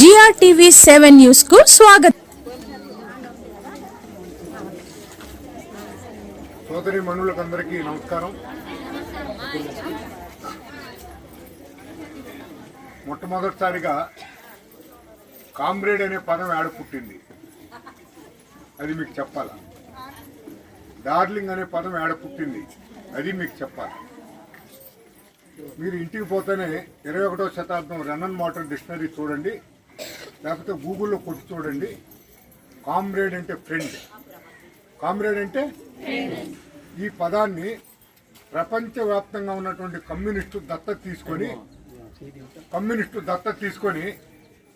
GRTV seven న్యూస్కు స్వాగతం. సోదరి మనులకందరికీ నమస్కారం. మొట్టమొదటిసారిగా కామ్రేడ్ అనే పదం ఆడ పుట్టింది. అది మీకు చెప్పాలా? డార్లింగ్ అనే పదం ఆడ పుట్టింది. అది మీకు చెప్పాలి? మీరు ఇంటికి పోతేనే ఇరవై ఒకటో శతాబ్దం రన్నన్ మోటర్ డిక్షనరీ చూడండి. లేకపోతే గూగుల్లో కొట్టి చూడండి. కామ్రేడ్ అంటే ఫ్రెండ్. కామ్రేడ్ అంటే ఈ పదాన్ని ప్రపంచవ్యాప్తంగా ఉన్నటువంటి కమ్యూనిస్టు దత్త తీసుకొని కమ్యూనిస్టు దత్త తీసుకొని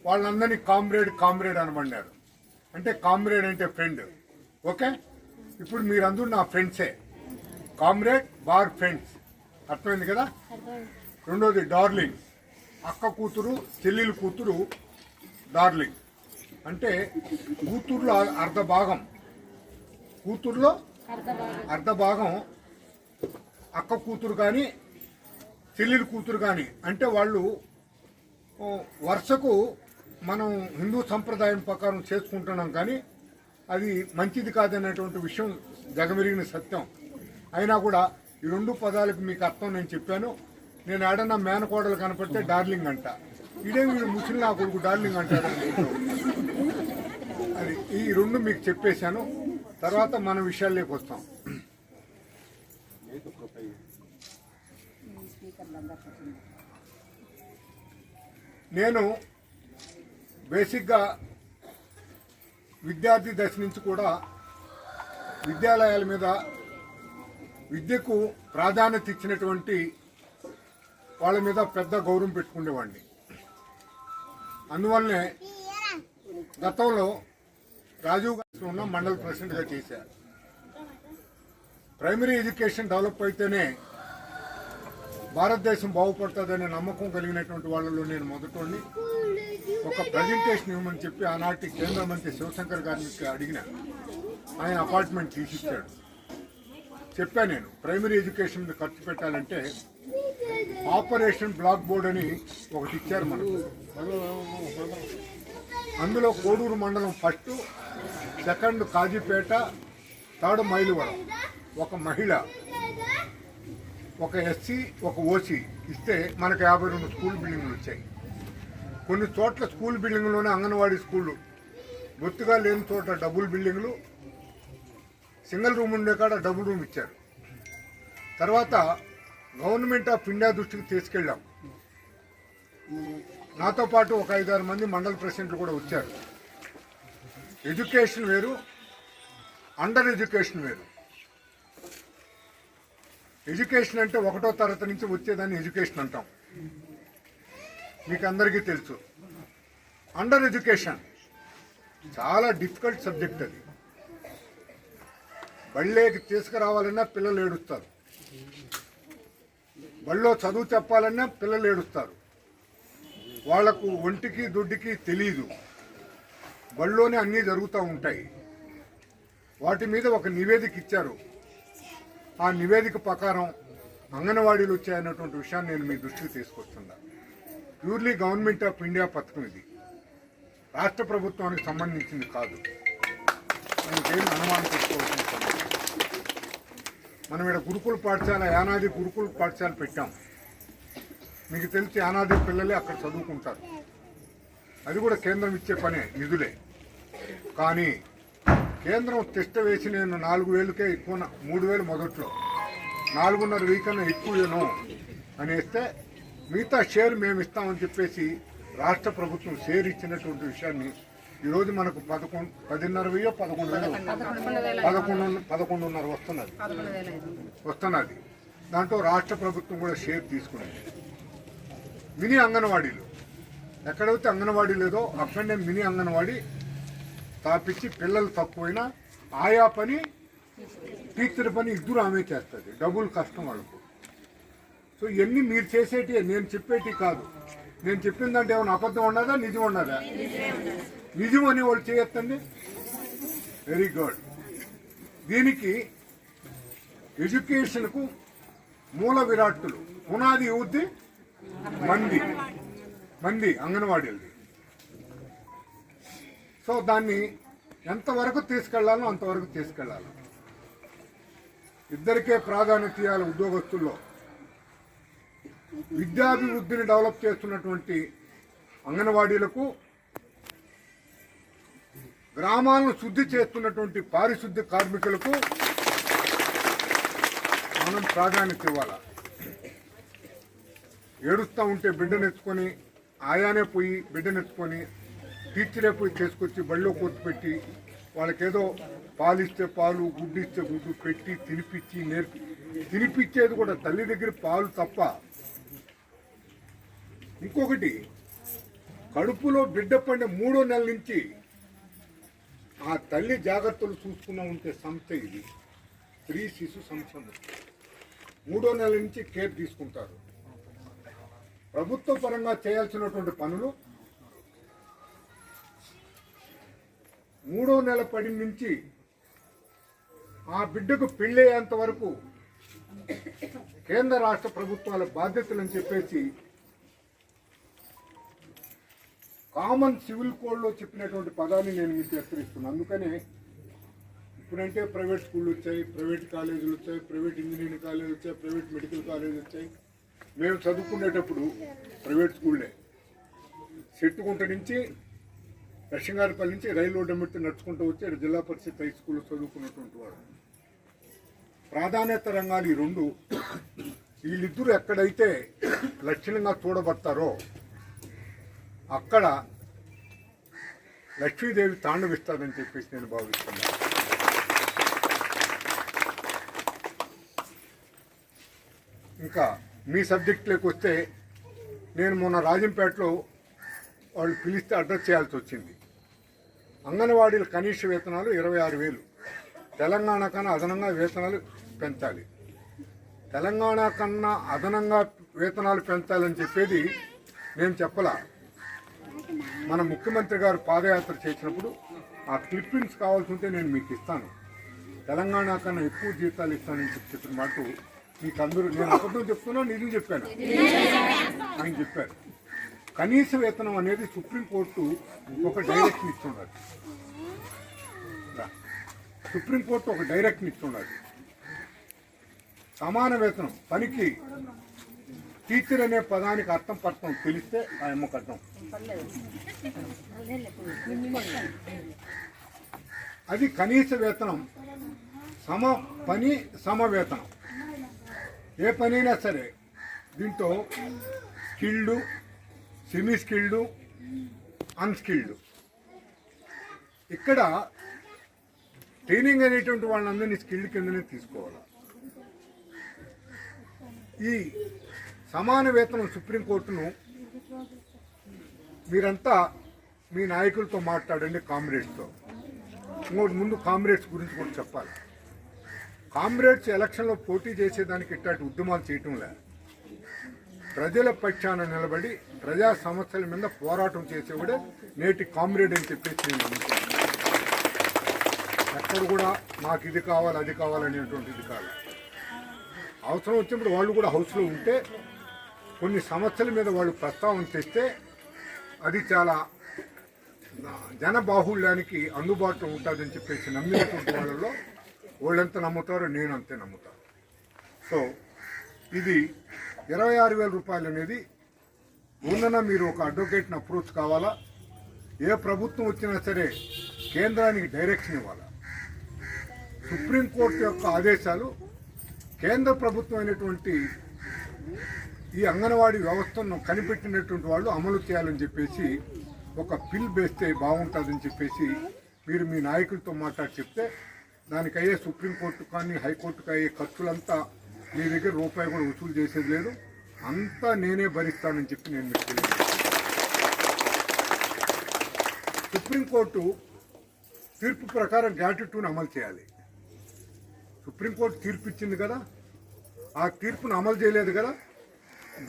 వాళ్ళందరినీ కామ్రేడ్ కామ్రేడ్ అనమన్నారు అంటే కామ్రేడ్ అంటే ఫ్రెండ్. ఓకే? ఇప్పుడు మీరందరూ నా ఫ్రెండ్సే. Comrade bar friends. అర్థమైంది కదా? రెండోది డార్లింగ్. అక్క కూతురు చెల్లెలు కూతురు డార్లింగ్. అంటే కూతురులో అర్ధ భాగం కూతురులో అర్ధ భాగం అక్క కూతురు కానీ చెల్లెలు కూతురు కానీ. అంటే వాళ్ళు వరుసకు మనం హిందూ సంప్రదాయం ప్రకారం చేసుకుంటున్నాం కానీ అది మంచిది కాదనేటువంటి విషయం జగమెరిగిన సత్యం. అయినా కూడా ఈ రెండు పదాలకు మీకు అర్థం నేను చెప్పాను. నేను ఏడన్నా మేనకోడలు కనపడితే డార్లింగ్ అంట. ఇదే వీడు ముసలి నా కొడుకు డార్లింగ్ అంటాడు? అది ఈ రెండు మీకు చెప్పేశాను. తర్వాత మన విషయాల్లోకి వస్తాం. నేను బేసిక్గా విద్యార్థి దశ నుంచి కూడా విద్యాలయాల మీద విద్యకు ప్రాధాన్యత ఇచ్చినటువంటి వాళ్ళ మీద పెద్ద గౌరవం పెట్టుకునేవాడిని. అందువల్లనే గతంలో రాజీవ్ గాంధీ ఉన్న మండల ప్రెసిడెంట్గా చేశారు. ప్రైమరీ ఎడ్యుకేషన్ డెవలప్ అయితేనే భారతదేశం బాగుపడుతుందనే నమ్మకం కలిగినటువంటి వాళ్ళలో నేను మొదటి ఒక ప్రజెంటేషన్ ఇవ్వమని చెప్పి ఆనాటి కేంద్ర మంత్రి శివశంకర్ గారికి అడిగిన ఆయన అపార్ట్మెంట్ తీసిచ్చాడు. చెప్పా నేను ప్రైమరీ ఎడ్యుకేషన్ మీద ఖర్చు పెట్టాలంటే ఆపరేషన్ బ్లాక్ బోర్డ్ అని ఒకటి ఇచ్చారు మనకు. అందులో కోడూరు మండలం first second Kazipet third Mylavaram. ఒక మహిళ ఒక ఎస్సీ ఒక ఓసీ ఇస్తే మనకు యాభై రెండు స్కూల్ బిల్డింగ్లు వచ్చాయి. కొన్ని చోట్ల స్కూల్ బిల్డింగ్లోనే అంగన్వాడీ స్కూళ్ళు. బొత్తుగా లేని చోట డబుల్ బిల్డింగ్లు సింగిల్ రూమ్ ఉండే కాడ డబుల్ రూమ్ ఇచ్చారు. తర్వాత గవర్నమెంట్ ఆఫ్ ఇండియా దృష్టికి తీసుకెళ్ళాం. నాతో పాటు ఒక ఐదారు మంది మండల ప్రెసిడెంట్లు కూడా వచ్చారు. ఎడ్యుకేషన్ వేరు అండర్ ఎడ్యుకేషన్ వేరు. ఎడ్యుకేషన్ అంటే ఒకటో తరగతి నుంచి వచ్చేదాన్ని ఎడ్యుకేషన్ అంటాం. మీకు అందరికీ తెలుసు. అండర్ ఎడ్యుకేషన్ చాలా డిఫికల్ట్ సబ్జెక్ట్ అది. బళ్ళేకి తీసుకురావాలన్నా పిల్లలు ఏడుస్తారు. బళ్ళో చదువు చెప్పాలన్నా పిల్లలు ఏడుస్తారు. వాళ్ళకు ఒంటికి దొడ్డికి తెలియదు బళ్ళోనే అన్నీ జరుగుతూ ఉంటాయి. వాటి మీద ఒక నివేదిక ఇచ్చారు. ఆ నివేదిక ప్రకారం అంగన్వాడీలు వచ్చాయన్నటువంటి విషయాన్ని నేను మీ దృష్టికి తీసుకొస్తున్నా. ప్యూర్లీ గవర్నమెంట్ ఆఫ్ ఇండియా పథకం ఇది. రాష్ట్ర ప్రభుత్వానికి సంబంధించింది కాదు. మనకేం అనుమానం పెట్టుకోవాల్సిన మనం ఇక్కడ గురుకుల పాఠశాల యానాది గురుకుల పాఠశాల పెట్టాం. మీకు తెలిసి యానాది పిల్లలే అక్కడ చదువుకుంటారు. అది కూడా కేంద్రం ఇచ్చే పనే నిధులే. కానీ కేంద్రం టెస్ట్ వేసి నేను నాలుగు వేలకే ఎక్కువ మూడు వేలు మొదట్లో. నాలుగున్నర వెయ్యి కన్నా ఎక్కువను అనేస్తే మిగతా షేర్ మేము ఇస్తామని చెప్పేసి రాష్ట్ర ప్రభుత్వం షేర్ ఇచ్చినటువంటి విషయాన్ని ఈరోజు మనకు పదకొండు పదిన్నర వెయ్యో పదకొండు వేలు పదకొండు పదకొండున్నర వస్తున్నది. వస్తున్నది. దాంట్లో రాష్ట్ర ప్రభుత్వం కూడా షేర్ తీసుకున్నది మినీ అంగన్వాడీలు. ఎక్కడైతే అంగన్వాడీ లేదో అక్కడనే మినీ అంగన్వాడీ స్థాపించి పిల్లలు తక్కువైనా ఆయా పని టీచర్ పని ఇద్దరు ఆమె చేస్తుంది. డబుల్ కష్టం వాళ్ళకు. సో ఇవన్నీ మీరు చేసేటి నేను చెప్పేటి కాదు. నేను చెప్పిన దాంట్లో ఏమైనా అబద్ధం ఉన్నదా నిజం ఉన్నదా? నిజం అని వాళ్ళు చేయొద్దండి? వెరీ గుడ్ దీనికి ఎడ్యుకేషన్కు మూల విరాట్టులు పునాది యువతి మంది. మంది అంగన్వాడీలది. సో దాన్ని ఎంతవరకు తీసుకెళ్ళాలో అంతవరకు తీసుకెళ్ళాలి ఇద్దరికే ప్రాధాన్యత ఇవ్వాలి ఉద్యోగస్తుల్లో. విద్యాభివృద్ధిని డెవలప్ చేస్తున్నటువంటి అంగన్వాడీలకు గ్రామాలను శుద్ధి చేస్తున్నటువంటి పారిశుద్ధ్య కార్మికులకు మనం ప్రాధాన్యత ఇవ్వాలి? ఏడుస్తూ ఉంటే బిడ్డనెచ్చుకొని ఆయానే పోయి బిడ్డనెచ్చుకొని టీచరే పోయి చేసుకొచ్చి బళ్ళో పెట్టి వాళ్ళకేదో పాలు ఇస్తే పాలు గుడ్డు ఇస్తే గుడ్డు పెట్టి తినిపించి నేర్పి తినిపించేది కూడా తల్లి దగ్గర పాలు తప్ప. ఇంకొకటి కడుపులో బిడ్డ పడిన మూడో నెలల నుంచి ఆ తల్లి జాగ్రత్తలు చూసుకున్నా ఉంటే సంస్థ ఇది. స్త్రీ శిశు సంస్థ మూడో నెల నుంచి కేర్ తీసుకుంటారు. ప్రభుత్వ పరంగా చేయాల్సినటువంటి పనులు మూడో నెల పడి నుంచి ఆ బిడ్డకు పెళ్ళయ్యేంత వరకు కేంద్ర రాష్ట్ర ప్రభుత్వాల బాధ్యతలని చెప్పేసి కామన్ సివిల్ కోడ్లో చెప్పినటువంటి పదాన్ని నేను మీకు హెచ్చరిస్తున్నాను అందుకనే ఇప్పుడంటే ప్రైవేట్ స్కూళ్ళు వచ్చాయి ప్రైవేట్ కాలేజీలు వచ్చాయి ప్రైవేట్ ఇంజనీరింగ్ కాలేజీలు వచ్చాయి ప్రైవేట్ మెడికల్ కాలేజీలు వచ్చాయి. మేము చదువుకునేటప్పుడు ప్రైవేట్ స్కూళ్ళే. చెట్టుకుంట నుంచి లక్ష్మీగారిపల్లి నుంచి రైలు రోడ్డు నడుచుకుంటూ వచ్చి జిల్లా పరిషత్ హై స్కూల్లో చదువుకున్నటువంటి వాడు. ప్రాధాన్యత రంగాలు ఈ రెండు. వీళ్ళిద్దరూ ఎక్కడైతే లక్షణంగా చూడబడతారో అక్కడ లక్ష్మీదేవి తాండవిస్తాదని చెప్పేసి నేను భావిస్తున్నాను. ఇంకా మీ సబ్జెక్టులోకి వస్తే నేను మొన్న రాజంపేటలో వాళ్ళు పిలిస్తే అడ్రస్ చేయాల్సి వచ్చింది. అంగన్వాడీల కనీస వేతనాలు ఇరవై ఆరు వేలు. తెలంగాణ కన్నా అదనంగా వేతనాలు పెంచాలి. తెలంగాణ కన్నా అదనంగా వేతనాలు పెంచాలని చెప్పేది నేను చెప్పలా. మన ముఖ్యమంత్రి గారు పాదయాత్ర చేసినప్పుడు ఆ క్లిప్పింగ్స్ కావాల్సి ఉంటే నేను మీకు ఇస్తాను. తెలంగాణ కన్నా ఎక్కువ జీతాలు ఇస్తానని చెప్పి చెప్పిన మాట మీకు అందరూ నేను ఒకటో చెప్తున్నా నిజం చెప్పాను. ఆయన చెప్పారు. కనీస వేతనం అనేది సుప్రీంకోర్టు ఒక డైరెక్షన్ ఇస్తున్నారు సుప్రీంకోర్టు ఒక డైరెక్షన్ ఇస్తున్నారు సమాన వేతనం పనికి టీచర్ అనే పదానికి అర్థం పడతాం తెలిస్తే ఆ అమ్మకు అర్థం. అది కనీస వేతనం సమ పని సమ వేతనం ఏ పనైనా సరే దీంతో స్కిల్డ్ సెమీ స్కిల్డ్ అన్స్కిల్డ్ ఇక్కడ ట్రైనింగ్ అనేటువంటి వాళ్ళందరినీ స్కిల్డ్ కిందనే తీసుకోవాలి. ఈ సమాన వేతనం సుప్రీంకోర్టును మీరంతా మీ నాయకులతో మాట్లాడండి కామ్రేడ్స్తో. ఇంకోటి ముందు కామ్రేడ్స్ గురించి కూడా చెప్పాలి. కామ్రేడ్స్ ఎలక్షన్లో పోటీ చేసేదానికి ఇట్లాంటి ఉద్యమాలు చేయటం లేదు ప్రజల పక్షాన నిలబడి ప్రజా సమస్యల మీద పోరాటం చేసేవాడే నేటి కామ్రేడ్ అని చెప్పేసి నేను నమ్ముతాను. ఎక్కడ కూడా మాకు ఇది కావాలి అది కావాలనేటువంటిది కాదు. అవసరం వచ్చినప్పుడు వాళ్ళు కూడా హౌస్లో ఉంటే కొన్ని సమస్యల మీద వాళ్ళు ప్రస్తావన తెస్తే అది చాలా జన బాహుళ్యానికి అందుబాటులో ఉంటుందని చెప్పేసి నమ్మినటువంటి వాళ్ళలో వాళ్ళెంత నమ్ముతారో నేను అంతే నమ్ముతాను సో ఇది ఇరవై ఆరు వేల రూపాయలు అనేది ఉన్నన మీరు ఒక అడ్వకేట్ని అప్రోచ్ కావాలా? ఏ ప్రభుత్వం వచ్చినా సరే కేంద్రానికి డైరెక్షన్ ఇవ్వాలా? సుప్రీంకోర్టు యొక్క ఆదేశాలు కేంద్ర ప్రభుత్వం అయినటువంటి ఈ అంగన్వాడీ వ్యవస్థను కనిపెట్టినటువంటి వాళ్ళు అమలు చేయాలని చెప్పేసి ఒక బిల్ వేస్తే బాగుంటుందని చెప్పేసి మీరు మీ నాయకులతో మాట్లాడి చెప్తే దానికయ్యే సుప్రీంకోర్టు కానీ హైకోర్టుకు అయ్యే ఖర్చులంతా మీ దగ్గర రూపాయి కూడా వసూలు చేసేది లేదు. అంతా నేనే భరిస్తానని చెప్పి నేను మీకు తెలియదు సుప్రీంకోర్టు తీర్పు ప్రకారం గ్రాట్యుటూని అమలు చేయాలి. సుప్రీంకోర్టు తీర్పు ఇచ్చింది కదా ఆ తీర్పును అమలు చేయలేదు కదా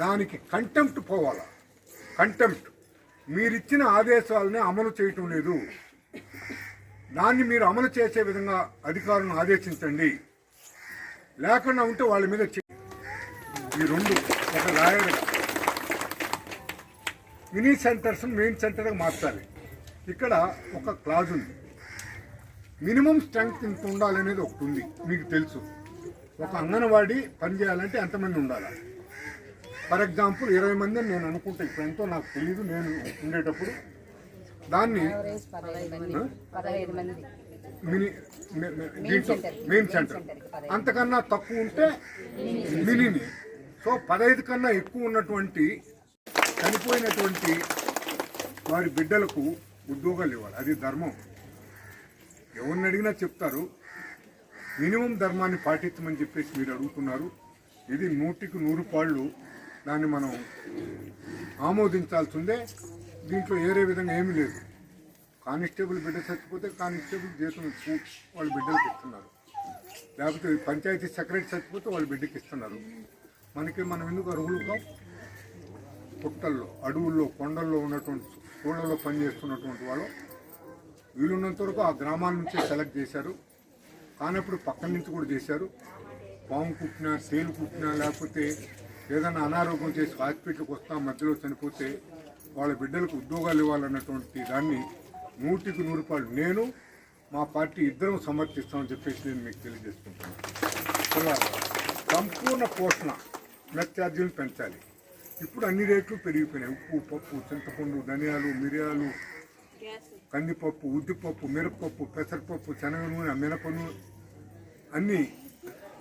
దానికి కంటెంప్ట్ పోవాలా? కంటెంప్ట్. మీరిచ్చిన ఆదేశాలని అమలు చేయటం లేదు. దాన్ని మీరు అమలు చేసే విధంగా అధికారులను ఆదేశించండి. లేకుండా ఉంటే వాళ్ళ మీద ఈ రెండు ఒక లాయర్ మినీ సెంటర్స్ మెయిన్ సెంటర్గా మార్చాలి. ఇక్కడ ఒక క్లాజ్ ఉంది. మినిమం స్ట్రెంగ్త్ ఇంత ఉండాలనేది ఒకటి ఉంది. మీకు తెలుసు. ఒక అంగన్వాడీ పనిచేయాలంటే ఎంతమంది ఉండాలి? ఫర్ ఎగ్జాంపుల్ ఇరవై మంది నేను అనుకుంటే ఇప్పుడు ఎంతో నాకు తెలియదు నేను ఉండేటప్పుడు దాన్ని మినీ దీంట్లో మెయిన్ సెంటర్ అంతకన్నా తక్కువ ఉంటే మినీని. సో పదహైదు కన్నా ఎక్కువ ఉన్నటువంటి చనిపోయినటువంటి వారి బిడ్డలకు ఉద్యోగాలు ఇవ్వాలి. అది ధర్మం. ఎవరిని అడిగినా చెప్తారు. మినిమం ధర్మాన్ని పాటించమని చెప్పేసి మీరు అడుగుతున్నారు. ఇది నూటికి నూరు పాళ్ళు దాన్ని మనం ఆమోదించాల్సిందే. దీంట్లో ఏరే విధంగా ఏమీ లేదు. కానిస్టేబుల్ బిడ్డ చచ్చిపోతే కానిస్టేబుల్ జీతం వాళ్ళ బిడ్డలకు ఇస్తున్నారు. లేకపోతే పంచాయతీ సెక్రటరీ చచ్చిపోతే వాళ్ళ బిడ్డకి ఇస్తున్నారు. మనకి మనం ఎందుకు అర్హులు కాం? పుట్టల్లో అడవుల్లో కొండల్లో ఉన్నటువంటి స్కూళ్ళలో పనిచేస్తున్నటువంటి వాళ్ళు వీలున్నంత వరకు ఆ గ్రామాల నుంచే సెలెక్ట్ చేశారు. కానప్పుడు పక్కన నుంచి కూడా చేశారు. పాము కుట్టినా తేలు కుట్టినా లేకపోతే ఏదైనా అనారోగ్యం చేసి హాస్పిటల్కి వస్తా మధ్యలో చనిపోతే వాళ్ళ బిడ్డలకు ఉద్యోగాలు ఇవ్వాలన్నటువంటి దాన్ని నూటికి నూరు రూపాయలు నేను మా పార్టీ ఇద్దరం సమర్థిస్తామని చెప్పేసి నేను మీకు తెలియజేసుకుంటున్నాను. సంపూర్ణ పోషణ మెత్ ఛార్జీలు పెంచాలి. ఇప్పుడు అన్ని రేట్లు పెరిగిపోయినాయి. ఉప్పు పప్పు చింతపండు ధనియాలు మిరియాలు కందిపప్పు ఉద్దిపప్పు మిరపపప్పు పెసరపప్పు శనగ నూనె మినప నూనె అన్నీ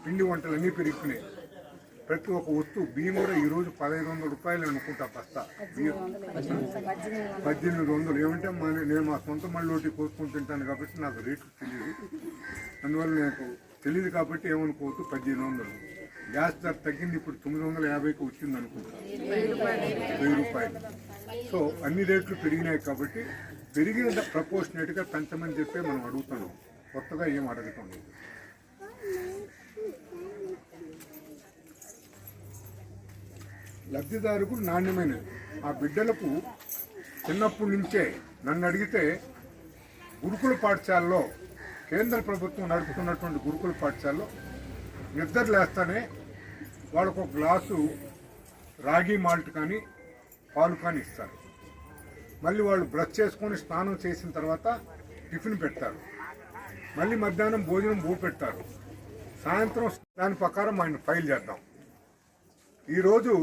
పిండి వంటలు అన్నీ పెరిగిపోయినాయి. ప్రతి ఒక్క వస్తువు బియ్యం కూడా ఈరోజు పదహైదు వందల రూపాయలు అనుకుంటా బస్తా. బియ్యం పద్దెనిమిది వందలు. ఏమంటే మా నేను మా సొంత మళ్ళీ కోసుకొని తింటాను కాబట్టి నాకు రేట్లు తెలియదు. అందువల్ల నాకు తెలియదు కాబట్టి ఏమనుకోవద్దు పద్దెనిమిది వందలు. గ్యాస్ ధర తగ్గింది ఇప్పుడు తొమ్మిది వందల యాభైకి వచ్చింది అనుకుంటా. వెయ్యి రూపాయలు. సో అన్ని రేట్లు పెరిగినాయి కాబట్టి పెరిగిన ప్రపోర్షనేట్గా పెంచమని చెప్పి మనం అడుగుతున్నాం కొత్తగా ఏం అడగటం లేదు. లబ్ధిదారుకు నాణ్యమైనది. ఆ బిడ్డలకు చిన్నప్పటి నుంచే నన్ను అడిగితే గురుకుల పాఠశాలలో కేంద్ర ప్రభుత్వం నడుపుతున్నటువంటి గురుకుల పాఠశాలలో నిద్ర లేస్తానే వాళ్ళకు ఒక గ్లాసు రాగి మాల్ట్ కానీ పాలు కానీ ఇస్తారు. మళ్ళీ వాళ్ళు బ్రష్ చేసుకొని స్నానం చేసిన తర్వాత టిఫిన్ పెడతారు. మళ్ళీ మధ్యాహ్నం భోజనం భూ పెడతారు. సాయంత్రం దాని ప్రకారం ఆయన ఫైల్ చేద్దాం. ఈరోజు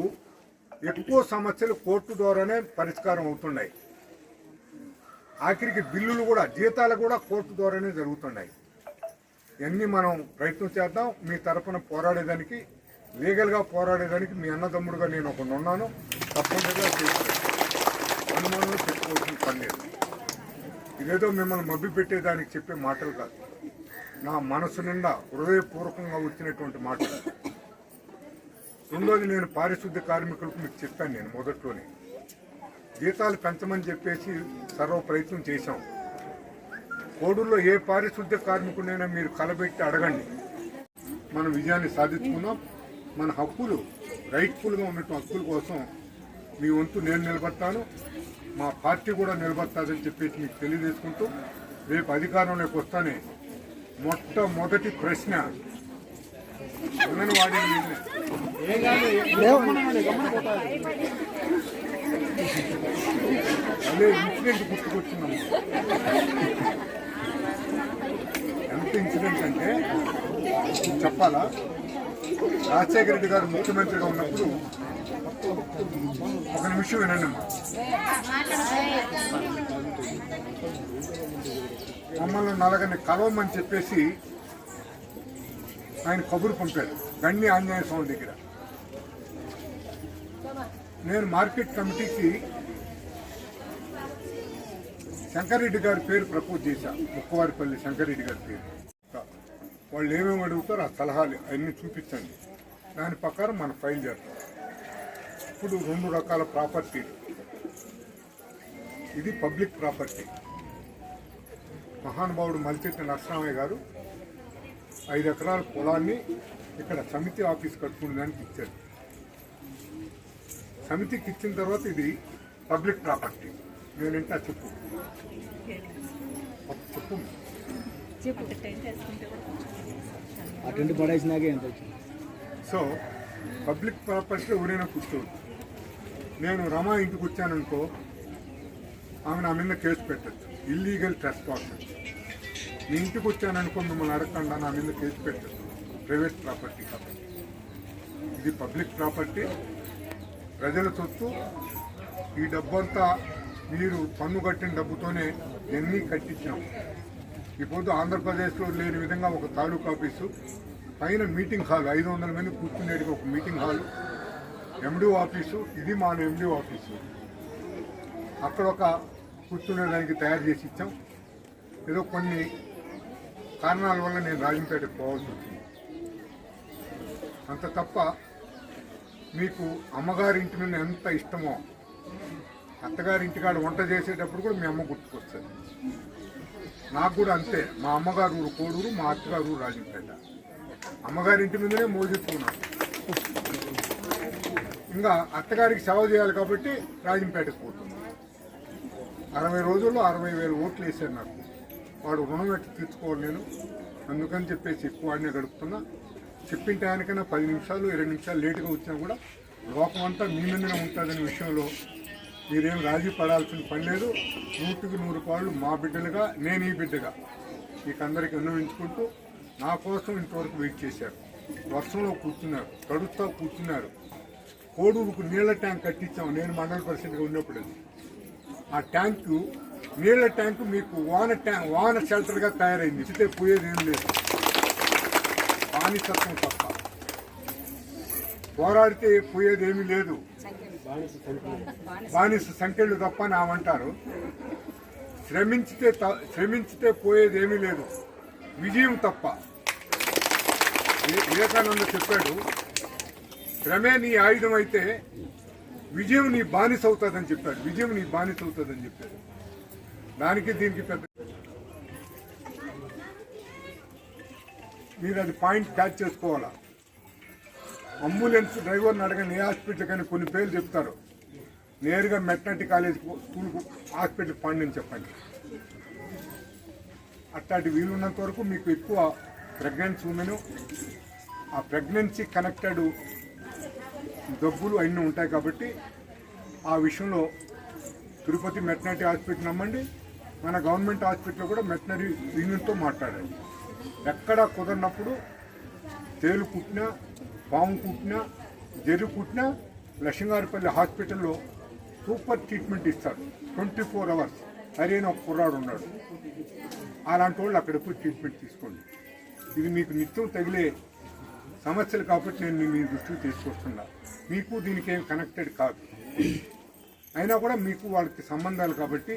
ఎక్కువ సమస్యలు కోర్టు ద్వారానే పరిష్కారం అవుతున్నాయి. ఆఖరికి బిల్లులు కూడా జీతాలు కూడా కోర్టు ద్వారానే జరుగుతున్నాయి. ఇవన్నీ మనం ప్రయత్నం చేద్దాం మీ తరఫున పోరాడేదానికి లీగల్గా పోరాడేదానికి మీ అన్నదమ్ముడుగా నేను ఒకటి ఉన్నాను. తప్పనిసరిగా అనుమానం చెప్పుకోవాల్సిన పని లేదు. ఇదేదో మిమ్మల్ని మబ్బి పెట్టేదానికి చెప్పే మాటలు కాదు. నా మనసు నిండా హృదయపూర్వకంగా వచ్చినటువంటి మాటలు. రెండోది నేను పారిశుద్ధ్య కార్మికులకు మీకు చెప్పాను నేను మొదట్లోనే. జీతాలు పెంచమని చెప్పేసి సర్వ ప్రయత్నం చేశాం. కోడూరులో ఏ పారిశుద్ధ్య కార్మికుడైనా మీరు కలబెట్టి అడగండి. మన విజయాన్ని సాధించుకున్నాం మన హక్కులు రైట్ఫుల్గా ఉన్నట్టు హక్కుల కోసం మీ వంతు నేను నిలబడతాను. మా పార్టీ కూడా నిలబడతాదని చెప్పేసి మీకు తెలియజేసుకుంటూ రేపు అధికారంలోకి వస్తానే మొట్టమొదటి ప్రశ్న. అంగన్వాడీ అదే ఇన్సిడెంట్ గుర్తుకొచ్చిందమ్మా ఎంత ఇన్సిడెంట్ అంటే చెప్పాలా రాజశేఖర రెడ్డి గారు ముఖ్యమంత్రిగా ఉన్నప్పుడు ఒక నిమిషం వినండి మమ్మల్ని నలగని కలవమని చెప్పేసి ఆయన కబురు పంపారు. గన్ని ఆంజనేయ స్వామి దగ్గర. నేను మార్కెట్ కమిటీకి శంకర్రెడ్డి గారి పేరు ప్రపోజ్ చేశాను ముక్కవారిపల్లి శంకర్రెడ్డి గారి పేరు. వాళ్ళు ఏమేమి అడుగుతారో ఆ సలహాలు అన్నీ చూపించండి. దాని ప్రకారం మనం ఫైల్ చేస్తాం. ఇప్పుడు రెండు రకాల ప్రాపర్టీ ఇది పబ్లిక్ ప్రాపర్టీ మహానుభావుడు మల్చెట్టి నరసరామయ్య గారు ఐదు ఎకరాల పొలాన్ని ఇక్కడ సమితి ఆఫీస్ కట్టుకునే దానికి ఇచ్చారు. సమితికి ఇచ్చిన తర్వాత ఇది పబ్లిక్ ప్రాపర్టీ. నేనంటే చెప్పు. చెప్పు. ఆ టెంట్ పడేసినాకే ఎంత వచ్చింది? సో పబ్లిక్ ప్రాపర్టీ ఎవరైనా కూర్చోవచ్చు నేను రమా ఇంటికి వచ్చాననుకో ఆమె నా మీద కేసు పెట్టచ్చు. ఇల్లీగల్ ట్రెస్ మీ ఇంటికి వచ్చాను అనుకో మిమ్మల్ని అడగకుండా నా మీద కేసు పెట్టచ్చు. ప్రైవేట్ ప్రాపర్టీ కాబట్టి. ఇది పబ్లిక్ ప్రాపర్టీ. ప్రజల సొత్తు ఈ డబ్బంతా మీరు పన్ను కట్టిన డబ్బుతోనే ఎన్ని కట్టించాం ఇప్పుడు ఆంధ్రప్రదేశ్లో లేని విధంగా ఒక తాలూకా ఆఫీసు పైన మీటింగ్ హాల్ ఐదు వందల మంది కూర్చునేటికి ఒక మీటింగ్ హాల్ ఎండిఓ ఆఫీసు ఇది మా ఎండిఓ ఆఫీసు. అక్కడ ఒక కూర్చునేదానికి తయారు చేసి ఇచ్చాం. ఏదో కొన్ని కారణాల వల్ల నేను రాజంపేటకు పోవాల్సి వచ్చింది. అంత తప్ప మీకు అమ్మగారి ఇంటి మీద ఎంత ఇష్టమో అత్తగారి ఇంటికాడ వంట చేసేటప్పుడు కూడా మీ అమ్మ గుర్తుకొస్తుంది. నాకు కూడా అంతే. మా అమ్మగారు ఊరు కోడూరు మా అత్తగారు రాజంపేట. అమ్మగారి ఇంటి మీదనే మోజెత్తుకున్నాను ఇంకా అత్తగారికి సేవ చేయాలి కాబట్టి రాజంపేటకు పోతున్నాను అరవై రోజుల్లో అరవై వేలు ఓట్లు వేశారు నాకు. వాడు రుణం ఎట్టు తీర్చుకోవాలి నేను. అందుకని చెప్పేసి ఎక్కువ వాడినే గడుపుతున్నా. చెప్పిన టయానికైనా పది నిమిషాలు ఇరవై నిమిషాలు లేటుగా వచ్చినా కూడా లోకం అంతా మీ మీదనే ఉంటుందనే విషయంలో మీరేం రాజీ పడాల్సిన పని లేదు. నూటికి నూరు పాళ్ళు మా బిడ్డలుగా నేను ఈ బిడ్డగా మీకు అందరికి విన్నవించుకుంటూ నా కోసం ఇంతవరకు వెయిట్ చేశారు. వర్షంలో కూర్చున్నారు తడుస్తూ కూర్చున్నారు. కోడూరుకు నీళ్ళ ట్యాంక్ కట్టించాం నేను మండల పరిస్థితిగా ఉన్నప్పుడు ఆ ట్యాంకు నీళ్ళ ట్యాంకు మీకు వాన ట్యాంక్ వాన షెల్టర్గా తయారైంది. ఇచ్చితే పోయేది ఏం లేదు. బానిసత్వం తప్ప. పోరాడితే పోయేదేమీ లేదు. బానిస సంఖ్యలు తప్ప నామంటారు శ్రమించితే శ్రమించితే పోయేదేమీ లేదు. విజయం తప్ప. వివేకానంద చెప్పాడు శ్రమే నీ ఆయుధం అయితే విజయం నీ బానిస అవుతుందని చెప్పాడు. విజయం నీ బానిస అవుతుందని చెప్పాడు. దానికి దీనికి పెద్ద మీరు అది పాయింట్ క్యాచ్ చేసుకోవాలా? అంబులెన్స్ డ్రైవర్ని అడగని ఏ హాస్పిటల్ కానీ కొన్ని పేర్లు చెప్తారు. నేరుగా మెట్నటి కాలేజ్ స్కూల్ హాస్పిటల్ పండి అని చెప్పండి. అట్లాంటి వీలున్నంత వరకు మీకు ఎక్కువ ప్రెగ్నెన్సీ ఉమెన్ ఆ ప్రెగ్నెన్సీ కనెక్టెడ్ డబ్బులు అన్నీ ఉంటాయి కాబట్టి ఆ విషయంలో తిరుపతి మెటర్నిటీ హాస్పిటల్ నమ్మండి. మన గవర్నమెంట్ హాస్పిటల్ కూడా మెటనరీ యూనియన్తో మాట్లాడండి. ఎక్కడ కుదరినప్పుడు తేలు కుట్టినా పాము కుట్టినా జెర్రు కుట్టినా లక్ష్మీగారిపల్లి హాస్పిటల్లో సూపర్ ట్రీట్మెంట్ ఇస్తారు. Twenty four hours. సరైన ఒక కుర్రాడు ఉన్నాడు. అలాంటి వాళ్ళు అక్కడికి పోయి ట్రీట్మెంట్ తీసుకోండి. ఇది మీకు నిత్యం తగిలే సమస్యలు కాబట్టి నేను మీ దృష్టికి తీసుకొస్తున్నా. మీకు దీనికి ఏం కనెక్టెడ్ కాదు. అయినా కూడా మీకు వాళ్ళకి సంబంధాలు కాబట్టి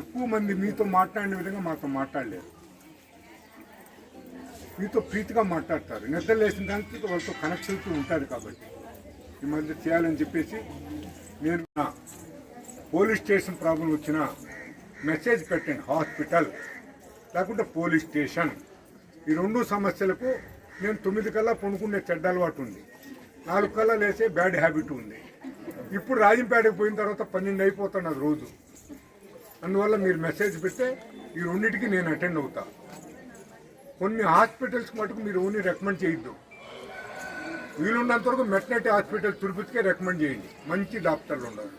ఎక్కువ మంది మీతో మాట్లాడిన విధంగా మాతో మాట్లాడలేరు. మీతో ప్రీతిగా మాట్లాడతారు. నిద్ర లేచిన దానికి వాళ్ళతో కనెక్షన్తో ఉంటుంది కాబట్టి. ఈ మధ్య చేయాలని చెప్పేసి నేను పోలీస్ స్టేషన్ ప్రాబ్లం వచ్చిన మెసేజ్ పెట్టండి హాస్పిటల్ లేకుంటే పోలీస్ స్టేషన్. ఈ రెండు సమస్యలకు నేను తొమ్మిది కల్లా పండుకునే చెడ్డ అలవాటు ఉంది. నాలుగు కల్లా లేసే బ్యాడ్ హ్యాబిట్ ఉంది. ఇప్పుడు రాజంపేటకు పోయిన తర్వాత పన్నెండు అయిపోతున్నది రోజు. అందువల్ల మీరు మెసేజ్ పెడితే ఈ రెండింటికి నేను అటెండ్ అవుతాను కొన్ని హాస్పిటల్స్ మటుకు మీరు ఓన్లీ రికమెండ్ చేయొద్దు. వీలున్నంత వరకు మెటర్నిటీ హాస్పిటల్ తిరుపతికే రికమెండ్ చేయండి. మంచి డాక్టర్లు ఉన్నారు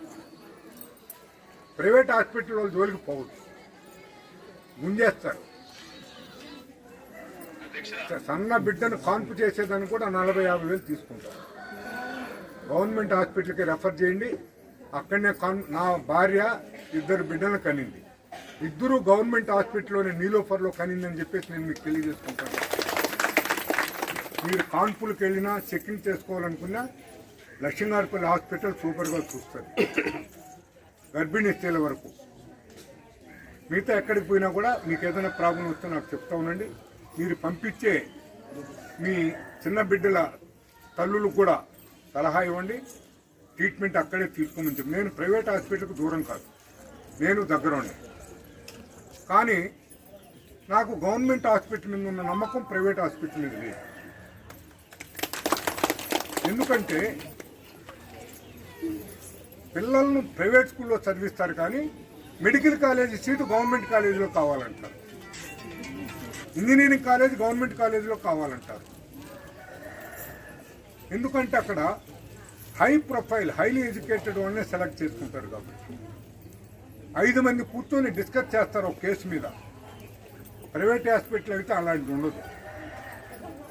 ప్రైవేట్ హాస్పిటల్ వాళ్ళు జోలికి పోవద్దు. ముందేస్తారు. సన్న బిడ్డను కాన్పు చేసేదాన్ని కూడా నలభై యాభై వేలు తీసుకుంటారు. గవర్నమెంట్ హాస్పిటల్కి రెఫర్ చేయండి. అక్కడనే నా భార్య ఇద్దరు బిడ్డలను కనింది. ఇద్దరు గవర్నమెంట్ హాస్పిటల్లోనే నీలోఫర్లో కనిందని చెప్పేసి నేను మీకు తెలియజేసుకుంటాను. మీరు కాన్పులకు వెళ్ళినా చెకింగ్ చేసుకోవాలనుకున్నా లక్ష్మీనారపల్లి హాస్పిటల్ సూపర్గా చూస్తుంది. గర్భిణీ స్త్రీల వరకు. మిగతా ఎక్కడికి పోయినా కూడా మీకు ఏదైనా ప్రాబ్లం వస్తే నాకు చెప్తా ఉండండి. మీరు పంపించే మీ చిన్న బిడ్డల తల్లులకు కూడా సలహా ఇవ్వండి. ట్రీట్మెంట్ అక్కడే తీసుకోమని చెప్పి. నేను ప్రైవేట్ హాస్పిటల్కి దూరం కాదు. నేను దగ్గర ఉండే కానీ నాకు గవర్నమెంట్ హాస్పిటల్ మీద ఉన్న నమ్మకం ప్రైవేట్ హాస్పిటల్ మీద లేదు. ఎందుకంటే పిల్లలను ప్రైవేట్ స్కూల్లో చదివిస్తారు కానీ మెడికల్ కాలేజీ సీటు గవర్నమెంట్ కాలేజీలో కావాలంటారు. ఇంజనీరింగ్ కాలేజ్ గవర్నమెంట్ కాలేజీలో కావాలంటారు. ఎందుకంటే అక్కడ హై ప్రొఫైల్ హైలీ ఎడ్యుకేటెడ్ వాళ్ళనే సెలెక్ట్ చేసుకుంటారు కాబట్టి. ఐదు మంది కూర్చొని డిస్కస్ చేస్తారు ఒక కేసు మీద. ప్రైవేట్ హాస్పిటల్ అయితే అలాంటిది ఉండదు.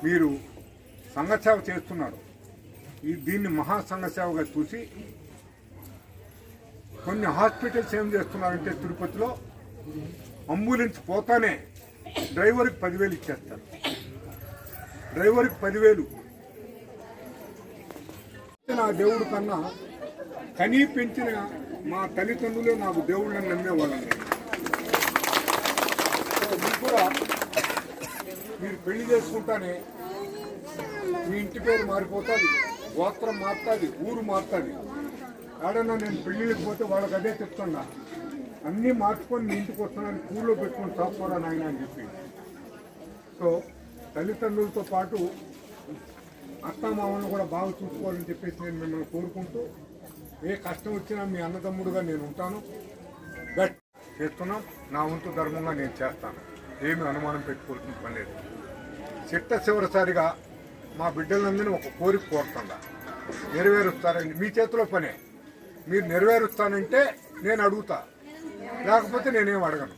మీరు సంఘసేవ చేస్తున్నారు. ఈ దీన్ని మహా సంఘసేవగా చూసి కొన్ని హాస్పిటల్స్ ఏం చేస్తున్నారంటే తిరుపతిలో అంబులెన్స్ పోతానే డ్రైవర్కి పదివేలు ఇచ్చేస్తారు. డ్రైవర్కి పదివేలు. నా దేవుడు కన్నా కనీ పెంచిన మా తల్లిదండ్రులే నాకు దేవుళ్ళని నమ్మేవాళ్ళని మీరు కూడా మీరు పెళ్ళి చేసుకుంటానే మీ ఇంటి పేరు మారిపోతుంది గోత్రం మారుతుంది ఊరు మారుతుంది. ఆడన్నా నేను పెళ్ళిళ్ళకి పోతే వాళ్ళకి అదే చెప్తున్నా. అన్నీ మార్చుకొని మీ ఇంటికి వస్తున్నాను పూల్లో పెట్టుకొని చాపుకోరా నాయన అని చెప్పి. సో తల్లిదండ్రులతో పాటు అత్తామామను కూడా బాగా చూసుకోవాలని చెప్పేసి నేను మిమ్మల్ని కోరుకుంటూ ఏ కష్టం వచ్చినా మీ అన్నదమ్ముడుగా నేను ఉంటాను. బట్ చేస్తున్నాం. నా వంతు ధర్మంగా నేను చేస్తాను. ఏమి అనుమానం పెట్టుకోవాల్సిన పని లేదు. చిట్ట చివరిసారిగా మా బిడ్డలందరినీ ఒక కోరిక కోరుతుందా? నెరవేరుస్తారండి మీ చేతిలో పనే. మీరు నెరవేరుస్తానంటే నేను అడుగుతా. లేకపోతే నేనేం అడగను.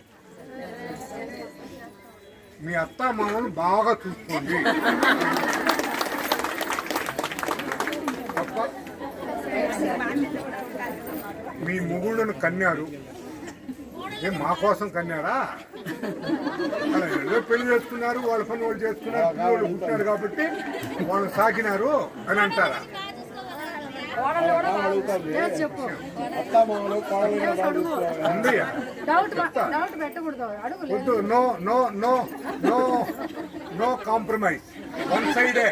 మీ అత్త మామను బాగా చూసుకోండి. మీ మొగుళ్ళను కన్యారు ఏం మా కోసం కన్యారా అలా ఏదో పెళ్ళి చేసుకున్నారు వాళ్ళ పని వాళ్ళు చేసుకున్నారు పిల్లలు పుట్టారు కాబట్టి వాళ్ళు సాకినారు అని అంటారా? వద్దు no no no no no compromise one సైడే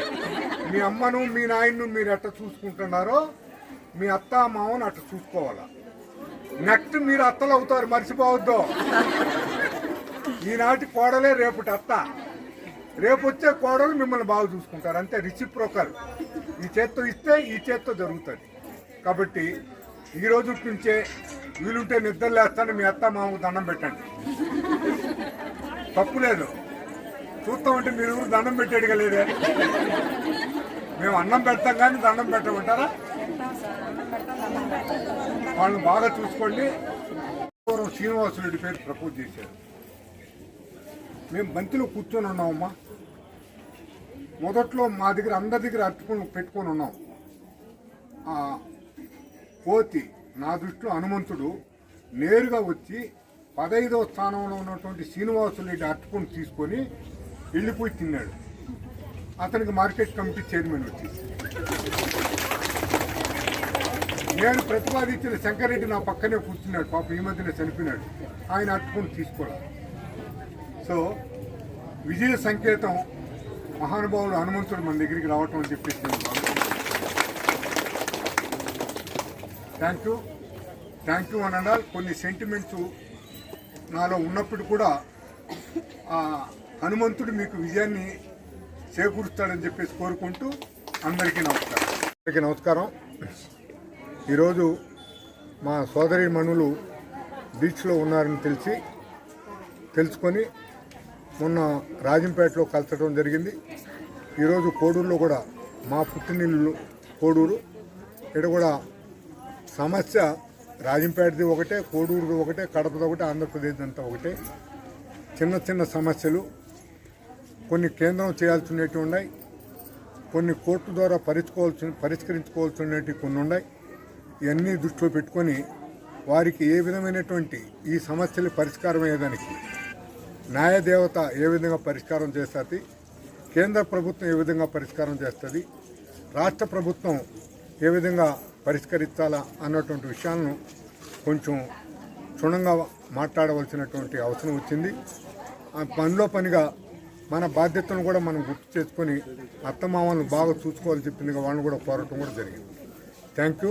మీ అమ్మను మీ నాయన్ను మీరు ఎట్ట చూసుకుంటున్నారో మీ అత్త మామని అట్ట చూసుకోవాలా? నెక్స్ట్ మీరు అత్తలు అవుతారు మర్చిపోవద్దు. ఈనాటి కోడలే రేపటి అత్త. రేపు వచ్చే కోడలు మిమ్మల్ని బాగా చూసుకుంటారు. అంతే రిసిప్రోకల్ ఈ చేత్తో ఇస్తే ఈ చేత్తో జరుగుతుంది. కాబట్టి ఈ రోజు నుంచే వీలుంటే నిద్ర లేస్తాను మీ అత్త మామకు దండం పెట్టండి. తప్పు లేదు. చూస్తామంటే మీరు దండం పెట్టాడు లేదే. మేము అన్నం పెడతాం కానీ దండం పెట్టమంటారా? వాళ్ళని బాగా చూసుకోండి. శ్రీనివాసరెడ్డి పేరు ప్రపోజ్ చేశారు. మేము బంతిలో కూర్చొని ఉన్నామమ్మా. మొదట్లో మా దగ్గర అందరి దగ్గర అట్టుకొని పెట్టుకొని ఉన్నాం. కోతి నా దృష్టిలో హనుమంతుడు నేరుగా వచ్చి పదైదవ స్థానంలో ఉన్నటువంటి శ్రీనివాసులరెడ్డి అట్టుకొని తీసుకొని వెళ్ళిపోయి తిన్నాడు. అతనికి మార్కెట్ కమిటీ చైర్మన్ వచ్చేసి. నేను ప్రతిపాదించిన శంకరెడ్డి నా పక్కనే కూర్చున్నాడు పాప ఈ మధ్యన చనిపోయినాడు. ఆయన అట్టుకొని తీసుకోవడం సో విజయ సంకేతం మహానుభావుడు హనుమంతుడు మన దగ్గరికి రావటం అని చెప్పేసి నేను థ్యాంక్ యూ థ్యాంక్ యూ అని అనాలి కొన్ని సెంటిమెంట్స్ నాలో ఉన్నప్పుడు కూడా ఆ హనుమంతుడు మీకు విజయాన్ని చేకూరుస్తాడని చెప్పేసి కోరుకుంటూ అందరికీ నమస్కారం. అందరికీ నమస్కారం. ఈరోజు మా సోదరి మనులు బీచ్లో ఉన్నారని తెలిసి తెలుసుకొని మొన్న రాజంపేటలో కలచడం జరిగింది. ఈరోజు కోడూరులో కూడా మా పుట్టినిల్లు కోడూరు. ఇక్కడ కూడా సమస్య రాజంపేటది ఒకటే కోడూరుది ఒకటే కడపది ఒకటే ఆంధ్రప్రదేశ్ అంతా ఒకటే. చిన్న చిన్న సమస్యలు కొన్ని కేంద్రం చేయాల్సినవి ఉన్నాయి. కొన్ని కోర్టు ద్వారా పరిచుకోవాల్సి పరిష్కరించుకోవాల్సినవి కొన్ని ఉన్నాయి. ఇవన్నీ దృష్టిలో పెట్టుకొని వారికి ఏ విధమైనటువంటి ఈ సమస్యలు పరిష్కారం అయ్యేదానికి న్యాయదేవత ఏ విధంగా పరిష్కారం చేస్తుంది కేంద్ర ప్రభుత్వం ఏ విధంగా పరిష్కారం చేస్తుంది రాష్ట్ర ప్రభుత్వం ఏ విధంగా పరిష్కరించాలా అన్నటువంటి విషయాలను కొంచెం క్షుణ్ణంగా మాట్లాడవలసినటువంటి అవసరం వచ్చింది. ఆ పనిలో పనిగా మన బాధ్యతను కూడా మనం గుర్తు చేసుకొని అత్తమామలను బాగా చూసుకోవాలని చెప్పింది వాళ్ళని కూడా కోరటం కూడా జరిగింది. Thank you.